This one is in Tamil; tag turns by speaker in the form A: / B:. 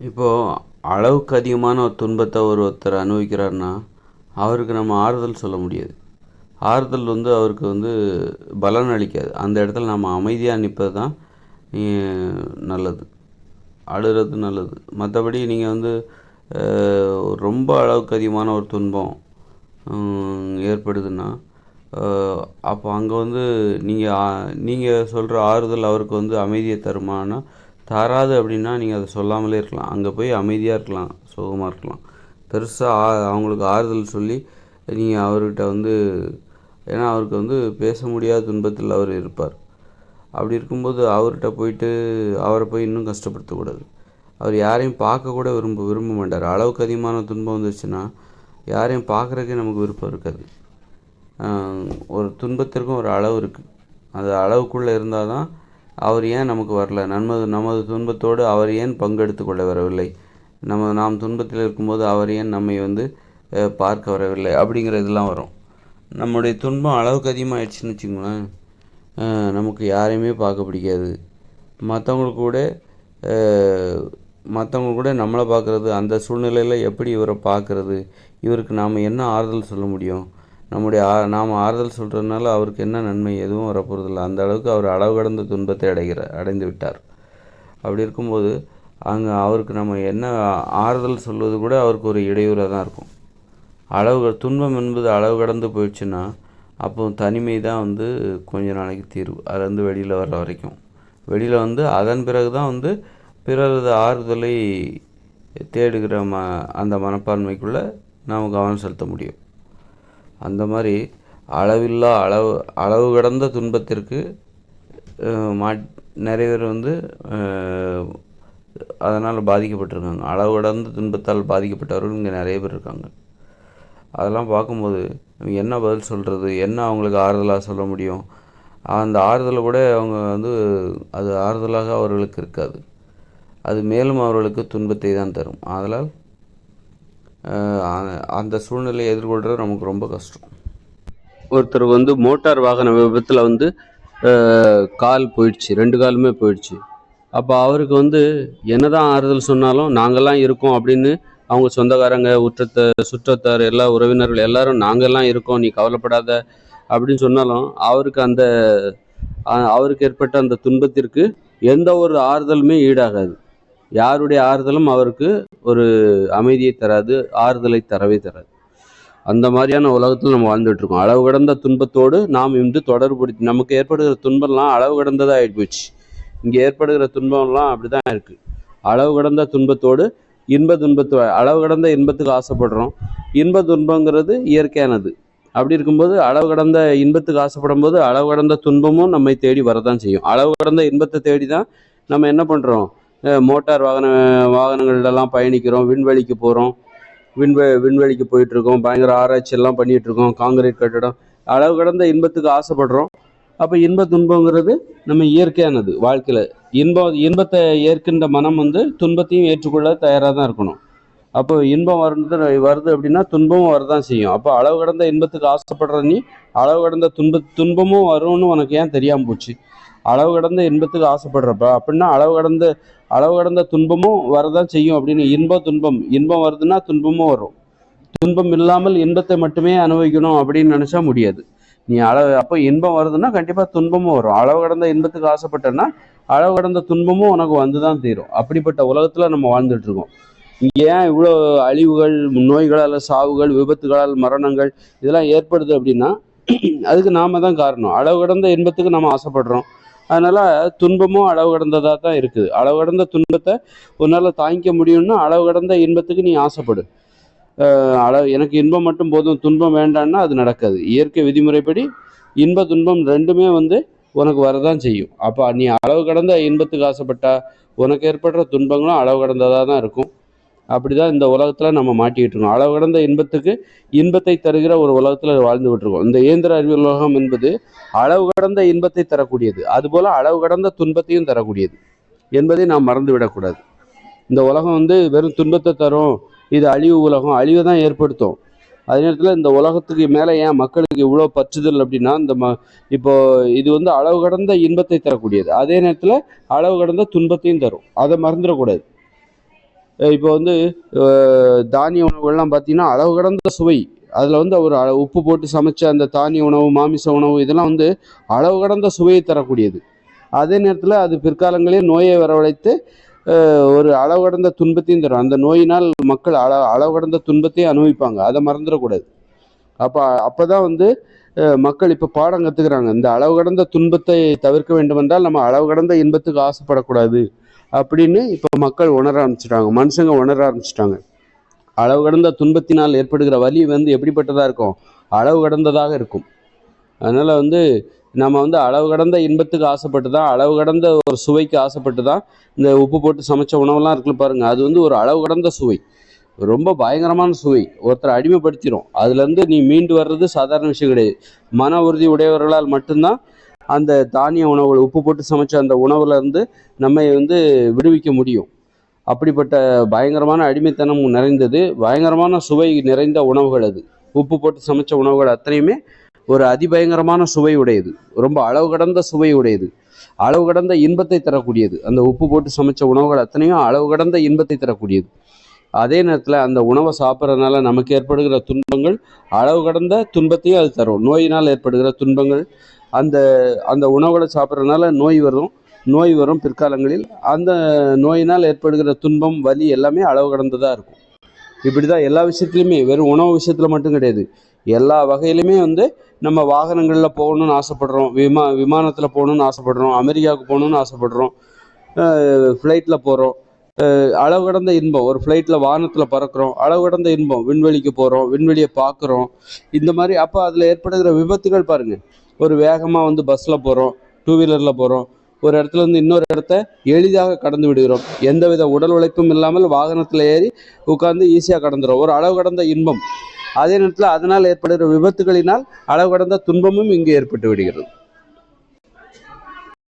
A: இப்போது அளவுக்கு அதிகமான ஒரு துன்பத்தை ஒரு ஒருத்தர் அனுபவிக்கிறாருன்னா அவருக்கு நம்ம ஆறுதல் சொல்ல முடியாது. ஆறுதல் வந்து அவருக்கு வந்து பலன் அளிக்காது. அந்த இடத்துல நம்ம அமைதியாக நிற்பது தான் நல்லது. அழுகிறது நல்லது. மற்றபடி நீங்கள் வந்து ரொம்ப அளவுக்கு அதிகமான ஒரு துன்பம் ஏற்படுதுன்னா அப்போ அங்கே வந்து நீங்கள் நீங்கள் சொல்கிற ஆறுதல் அவருக்கு வந்து அமைதியை தருமானா தராது அப்படின்னா நீங்கள் அதை சொல்லாமலே இருக்கலாம். அங்கே போய் அமைதியாக இருக்கலாம் சோகமாக இருக்கலாம். பெருசாக அவங்களுக்கு ஆறுதல் சொல்லி நீங்கள் அவர்கிட்ட வந்து ஏன்னா அவருக்கு வந்து பேச முடியாத துன்பத்தில் அவர் இருப்பார். அப்படி இருக்கும்போது அவர்கிட்ட போயிட்டு அவரை போய் இன்னும் கஷ்டப்படுத்தக்கூடாது அவர் யாரையும் பார்க்கக்கூட விரும்ப விரும்ப மாட்டார். அளவுக்கு அதிகமான துன்பம் வந்துருச்சுன்னா யாரையும் பார்க்குறக்கே நமக்கு விருப்பம் இருக்காது. ஒரு துன்பத்திற்கும் ஒரு அளவு இருக்குது அந்த அளவுக்குள்ளே இருந்தால் தான் அவர் ஏன் நமக்கு வரல? நமது நமது துன்பத்தோடு அவர் ஏன் பங்கெடுத்து கொள்ள வரவில்லை? நம்ம நாம் துன்பத்தில் இருக்கும்போது அவர் ஏன் நம்மை வந்து பார்க்க வரவில்லை? அப்படிங்கிற இதெல்லாம் வரும். நம்முடைய துன்பம் அளவுக்கு அதிகமாகிடுச்சுன்னு வச்சுக்கோங்களேன். நமக்கு யாரையுமே பார்க்க பிடிக்காது. மற்றவங்களுக்கு கூட மற்றவங்க கூட நம்மளை பார்க்குறது அந்த சூழ்நிலையில் எப்படி இவரை பார்க்குறது இவருக்கு நாம் என்ன ஆறுதல் சொல்ல முடியும்? நம்முடைய ஆ நாம் ஆறுதல் சொல்கிறதுனால அவருக்கு என்ன நன்மை எதுவும் வரப்போகிறதில்ல அந்த அளவுக்கு அவர் அளவு கடந்த துன்பத்தை அடைகிறார் அடைந்து விட்டார். அப்படி இருக்கும்போது அங்கே அவருக்கு நம்ம என்ன ஆறுதல் சொல்வது கூட அவருக்கு ஒரு இடையூறாக தான் இருக்கும். அளவு துன்பம் என்பது அளவு கடந்து போயிடுச்சுன்னா அப்போ தனிமை தான் வந்து கொஞ்ச நாளைக்கு தீர்வு. அதுலேருந்து வெளியில் வர்ற வரைக்கும். வெளியில் வந்து அதன் பிறகு தான் வந்து பிறரது ஆறுதலை தேடுகிற ம அந்த மனப்பான்மைக்குள்ளே நாம் கவனம் செலுத்த முடியும். அந்த மாதிரி அளவில்லா அளவு அளவு கடந்த துன்பத்திற்கு மாட் மா நிறைய பேர் வந்து அதனால் பாதிக்கப்பட்டிருக்காங்க. அளவு கடந்த துன்பத்தால் பாதிக்கப்பட்டவர்கள் இங்கே நிறைய பேர் இருக்காங்க. அதெல்லாம் பார்க்கும்போது என்ன பதில் சொல்கிறது என்ன அவங்களுக்கு ஆறுதலாக சொல்ல முடியும்? அந்த ஆறுதலை கூட அவங்க வந்து அது ஆறுதலாக அவர்களுக்கு இருக்காது. அது மேலும் அவர்களுக்கு துன்பத்தை தான் தரும். ஆதலால் அந்த சூழ்நிலையை எதிர்கொள்கிறது நமக்கு ரொம்ப கஷ்டம். ஒருத்தர் வந்து மோட்டார் வாகன விபத்தில் வந்து கால் போயிடுச்சு ரெண்டு காலுமே போயிடுச்சு. அப்போ அவருக்கு வந்து என்னதான் ஆறுதல் சொன்னாலும் நாங்கள்லாம் இருக்கோம் அப்படின்னு அவங்க சொந்தக்காரங்க உற்றத்த சுற்றத்தார் எல்லா உறவினர்கள் எல்லாரும் நாங்கள்லாம் இருக்கோம் நீ கவலைப்படாத அப்படின்னு சொன்னாலும் அவருக்கு அந்த அவருக்கு ஏற்பட்ட அந்த துன்பத்திற்கு எந்த ஒரு ஆறுதலுமே ஈடாகாது. யாருடைய ஆறுதலும் அவருக்கு ஒரு அமைதியை தராது ஆறுதலை தரவே தராது. அந்த மாதிரியான உலகத்தில் நம்ம வாழ்ந்துட்டுருக்கோம். அளவு கடந்த துன்பத்தோடு நாம் இன்று தொடர்புபடுத்தி நமக்கு ஏற்படுகிற துன்பம்லாம் அளவு கடந்ததாக ஆயிட்டு போச்சு. இங்கே ஏற்படுகிற துன்பம்லாம் அப்படிதான் இருக்குது அளவு கடந்த துன்பத்தோடு இன்ப துன்பத்து அளவு கடந்த இன்பத்துக்கு ஆசைப்படுறோம். இன்ப துன்பங்கிறது இயற்கையானது. அப்படி இருக்கும்போது அளவு கடந்த இன்பத்துக்கு ஆசைப்படும் போது அளவு கடந்த துன்பமும் நம்மை தேடி வரதான் செய்யும். அளவு கடந்த இன்பத்தை தேடி தான் நம்ம என்ன பண்ணுறோம் மோட்டார் வாகன வாகனங்கள்லாம் பயணிக்கிறோம் விண்வெளிக்கு போகிறோம் விண்வெ விண்வெளிக்கு போயிட்டுருக்கோம். பயங்கர ஆராய்ச்சியெல்லாம் பண்ணிகிட்ருக்கோம் காங்கிரீட் கட்டடம். அளவு கடந்த இன்பத்துக்கு ஆசைப்படுறோம். அப்போ இன்ப துன்பங்கிறது நம்ம இயற்கையானது வாழ்க்கையில். இன்பம் இன்பத்தை ஏற்கின்ற மனம் வந்து துன்பத்தையும் ஏற்றுக்கொள்ள தயாராக தான் இருக்கணும். அப்போ இன்பம் வருது வருது அப்படின்னா துன்பமும் வரதான் செய்யும். அப்போ அளவு கடந்த இன்பத்துக்கு ஆசைப்படுற நீ அளவு கடந்த துன்ப துன்பமும் வரும்னு உனக்கு ஏன் தெரியாமல் போச்சு? அளவு கடந்த இன்பத்துக்கு ஆசைப்படுறப்ப அப்படின்னா அளவு கடந்த அளவு கடந்த துன்பமும் வரதான் செய்யும் அப்படின்னு. இன்ப துன்பம் இன்பம் வருதுன்னா துன்பமும் வரும். துன்பம் இல்லாமல் இன்பத்தை மட்டுமே அனுபவிக்கணும் அப்படின்னு நினைச்சா முடியாது. நீ அளவு அப்போ இன்பம் வருதுன்னா கண்டிப்பாக துன்பமும் வரும். அளவு கடந்த இன்பத்துக்கு ஆசைப்பட்டேன்னா அளவு கடந்த துன்பமும் உனக்கு வந்து தான் தீரும். அப்படிப்பட்ட உலகத்தில் நம்ம வாழ்ந்துட்டு இருக்கோம். ஏன் இவ்வளோ அழிவுகள் நோய்களால் சாவுகள் விபத்துகளால் மரணங்கள் இதெல்லாம் ஏற்படுது அப்படின்னா அதுக்கு நாம தான் காரணம். அளவு கடந்த இன்பத்துக்கு நம்ம ஆசைப்படுறோம். அதனால துன்பமும் அளவு கடந்ததாக தான் இருக்குது. அளவு கடந்த துன்பத்தை உன்னால் தாங்கிக்க முடியும்னா அளவு கடந்த இன்பத்துக்கு நீ ஆசைப்படு. அளவு எனக்கு இன்பம் மட்டும் போதும் துன்பம் வேண்டான்னா அது நடக்காது. இயற்கை விதிமுறைப்படி இன்ப துன்பம் ரெண்டுமே வந்து உனக்கு வரதான் செய்யும். அப்போ நீ அளவு கடந்த இன்பத்துக்கு ஆசைப்பட்டா உனக்கு ஏற்படுற துன்பங்களும் அளவு கடந்ததாக தான் இருக்கும். அப்படிதான் இந்த உலகத்துல நம்ம மாட்டிக்கிட்டு இருக்கோம். அளவு கடந்த இன்பத்துக்கு இன்பத்தை தருகிற ஒரு உலகத்துல வாழ்ந்துகிட்டு இருக்கோம் இந்த இயந்திர அறிவியல் உலகம் என்பது அளவு கடந்த இன்பத்தை தரக்கூடியது. அதுபோல அளவு கடந்த துன்பத்தையும் தரக்கூடியது என்பதை நாம் மறந்து விடக்கூடாது இந்த உலகம் வந்து வெறும் துன்பத்தை தரும். இது அழிவு உலகம். அழிவை தான் ஏற்படுத்தும். அதே நேரத்தில் இந்த உலகத்துக்கு மேலே ஏன் மக்களுக்கு இவ்வளோ பற்றுதல் அப்படின்னா இந்த ம இப்போ இது வந்து அளவு கடந்த இன்பத்தை தரக்கூடியது. அதே நேரத்தில் அளவு கடந்த துன்பத்தையும் தரும். அதை மறந்துடக்கூடாது. இப்போ வந்து தானிய உணவுகள்லாம் பார்த்தீங்கன்னா அளவு கடந்த சுவை. அதில் வந்து அவர் உப்பு போட்டு சமைச்ச அந்த தானிய உணவு மாமிச உணவு இதெல்லாம் வந்து அளவு கடந்த சுவையை தரக்கூடியது. அதே நேரத்தில் அது பிற்காலங்களில் நோயை வரவழைத்து ஒரு அளவு கடந்த துன்பத்தையும் தரும். அந்த நோயினால் மக்கள் அள அளவு கடந்த துன்பத்தையும் அனுபவிப்பாங்க. அதை மறந்துடக்கூடாது. அப்போ அப்போ தான் வந்து மக்கள் இப்போ பாடம் கற்றுக்குறாங்க இந்த அளவு கடந்த துன்பத்தை தவிர்க்க வேண்டுமென்றால் நம்ம அளவு கடந்த இன்பத்துக்கு ஆசைப்படக்கூடாது அப்படின்னு இப்போ மக்கள் உணர ஆரம்பிச்சிட்டாங்க. மனுஷங்க உணர ஆரம்பிச்சிட்டாங்க. அளவு கடந்த துன்பத்தினால் ஏற்படுகிற வலி வந்து எப்படிப்பட்டதாக இருக்கும்? அளவு கடந்ததாக இருக்கும். அதனால் வந்து நம்ம வந்து அளவு கடந்த இன்பத்துக்கு ஆசைப்பட்டு தான் அளவு கடந்த ஒரு சுவைக்கு ஆசைப்பட்டு தான் இந்த உப்பு போட்டு சமைச்ச உணவுலாம் இருக்குல்ல பாருங்கள் அது வந்து ஒரு அளவு கடந்த சுவை. ரொம்ப பயங்கரமான சுவை. ஒருத்தரை அடிமைப்படுத்திடும் அதுலேருந்து நீ மீண்டு வர்றது சாதாரண விஷயம் கிடையாது. மன உறுதி உடையவர்களால் மட்டும்தான் அந்த தானிய உணவுகள் உப்பு போட்டு சமைச்ச அந்த உணவுலேருந்து நம்மை வந்து விடுவிக்க முடியும். அப்படிப்பட்ட பயங்கரமான அடிமைத்தனம் நிறைந்தது. பயங்கரமான சுவை நிறைந்த உணவுகள் அது. உப்பு போட்டு சமைச்ச உணவுகள் அத்தனையுமே ஒரு அதிபயங்கரமான சுவை உடையது. ரொம்ப அளவு கடந்த சுவை உடையது. அளவு கடந்த இன்பத்தை தரக்கூடியது. அந்த உப்பு போட்டு சமைச்ச உணவுகள் அத்தனையும் அளவு கடந்த இன்பத்தை தரக்கூடியது. அதே நேரத்தில் அந்த உணவை சாப்பிட்றதுனால நமக்கு ஏற்படுகிற துன்பங்கள் அளவு கடந்த துன்பத்தையும் அது தரும். நோயினால் ஏற்படுகிற துன்பங்கள் அந்த அந்த உணவுகளை சாப்பிட்றதுனால நோய் வரும் நோய் வரும் பிற்காலங்களில். அந்த நோயினால் ஏற்படுகிற துன்பம் வலி எல்லாமே அளவு கடந்ததாக இருக்கும். இப்படி தான் எல்லா விஷயத்துலையுமே வெறும் உணவு விஷயத்தில் மட்டும் கிடையாது. எல்லா வகையிலுமே வந்து நம்ம வாகனங்களில் போகணும்னு ஆசைப்படுறோம் விமா விமானத்தில் போகணும்னு ஆசைப்படுறோம் அமெரிக்காவுக்கு போகணும்னு ஆசைப்படுறோம் ஃப்ளைட்டில் போகிறோம் அளவு கடந்த இன்பம். ஒரு ஃப்ளைட்டில் வானத்தில் பறக்கிறோம். அளவு கடந்த இன்பம். விண்வெளிக்கு போகிறோம் விண்வெளியை பார்க்குறோம். இந்த மாதிரி அப்போ அதில் ஏற்படுகிற விபத்துகள் பாருங்கள் ஒரு வேகமாக வந்து பஸ்ஸில் போகிறோம் டூ வீலரில் போகிறோம் ஒரு இடத்துல இருந்து இன்னொரு இடத்த எளிதாக கடந்து விடுகிறோம். எந்தவித உடல் உழைப்பும் இல்லாமல் வாகனத்தில் ஏறி உட்கார்ந்து ஈஸியாக கடந்துடும் ஒரு அளவு கடந்த இன்பம். அதே நேரத்தில் அதனால் ஏற்படுகிற விபத்துகளினால் அளவு கடந்த துன்பமும் இங்கு ஏற்பட்டு விடுகிறது.